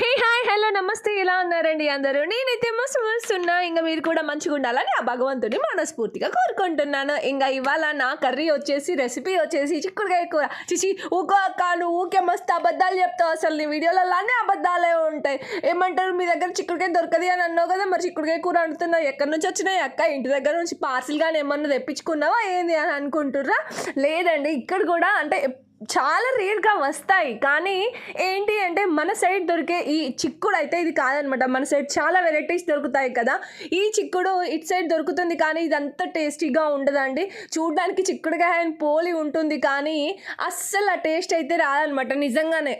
Hey hi hello నమస్తే ఎలా ఉన్నారండి అందరూ? నేనైతే మస్తు మస్తున్నా ఇంకా మీరు కూడా మంచిగా ఉండాలని ఆ భగవంతుని మనస్ఫూర్తిగా కోరుకుంటున్నాను. ఇంకా ఇవాళ నా కర్రీ వచ్చేసి రెసిపీ వచ్చేసి చిక్కుడుకాయ కూర. చిచి ఊకో అక్క నువ్వు ఊకే మస్తు అబద్ధాలు చెప్తావు. అసలు నీ వీడియోలలోనే అబద్ధాలే ఉంటాయి. ఏమంటారు? మీ దగ్గర చిక్కుడుకాయ దొరకది అని అన్నావు కదా మరి చిక్కుడుకాయ కూర అంటున్నావు. ఎక్కడి నుంచి వచ్చినాయి అక్క? ఇంటి దగ్గర నుంచి పార్సిల్ కానీ ఏమన్నా తెప్పించుకున్నావా ఏంది అని అనుకుంటుర్రా? లేదండి ఇక్కడ కూడా అంటే చాలా రేర్గా వస్తాయి. కానీ ఏంటి అంటే మన సైడ్ దొరికే ఈ చిక్కుడు అయితే ఇది కాదనమాట. మన సైడ్ చాలా వెరైటీస్ దొరుకుతాయి కదా. ఈ చిక్కుడు ఇటు సైడ్ దొరుకుతుంది కానీ ఇదంతా టేస్టీగా ఉండదండి. చూడడానికి చిక్కుడుకాయ పోలి ఉంటుంది కానీ అస్సలు ఆ టేస్ట్ అయితే రాదనమాట. నిజంగానే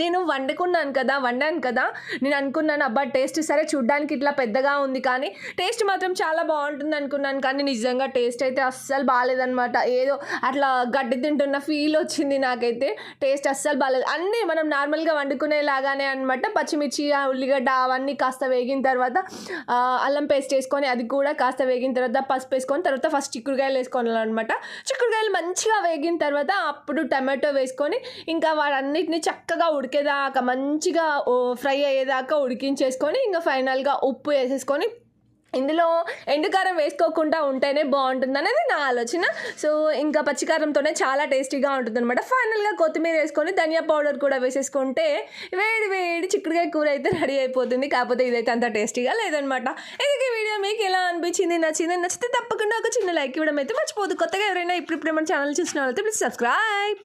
నేను వండుకున్నాను కదా వండాను కదా. నేను అనుకున్నాను అబ్బా టేస్ట్ సరే చూడడానికి ఇట్లా పెద్దగా ఉంది కానీ టేస్ట్ మాత్రం చాలా బాగుంటుంది అనుకున్నాను కానీ నిజంగా టేస్ట్ అయితే అస్సలు బాగాలేదనమాట ఏదో అట్లా గడ్డి తింటున్న ఫీల్ వచ్చింది నాకైతే. టేస్ట్ అస్సలు బాగాలేదు అన్నీ మనం నార్మల్గా వండుకునేలాగానే అనమాట పచ్చిమిర్చి ఉల్లిగడ్డ అవన్నీ కాస్త వేగిన తర్వాత అల్లం పేస్ట్ వేసుకొని అది కూడా కాస్త వేగిన తర్వాత పసుపు వేసుకొని తర్వాత ఫస్ట్ చిక్కుడుకాయలు వేసుకోవాలన్నమాట. చిక్కుడుకాయలు మంచిగా వేగిన తర్వాత అప్పుడు టమాటో వేసుకొని ఇంకా వాటన్నిటిని చక్కగా ఉడికేదాకా మంచిగా ఫ్రై అయ్యేదాకా ఉడికించేసుకొని ఇంకా ఫైనల్గా ఉప్పు వేసేసుకొని ఇందులో ఎండుకారం వేసుకోకుండా ఉంటేనే బాగుంటుంది అనేది నా ఆలోచన. సో ఇంకా పచ్చికారంతోనే చాలా టేస్టీగా ఉంటుంది అనమాట ఫైనల్గా కొత్తిమీర వేసుకొని ధనియా పౌడర్ కూడా వేసేసుకుంటే వేడి వేడి చిక్కుడుకాయ కూర అయితే రెడీ అయిపోతుంది. కాకపోతే ఇదైతే అంత టేస్టీగా లేదనమాట ఇది వీడియో మీకు ఎలా అనిపించింది నచ్చింది? నచ్చితే తప్పకుండా ఒక చిన్న లైక్ ఇవ్వడం అయితే మర్చిపోదు కొత్తగా ఎవరైనా ఇప్పుడు ఇప్పుడు మన ఛానల్ చూసిన వాళ్ళైతే ప్లీజ్ సబ్స్క్రైబ్.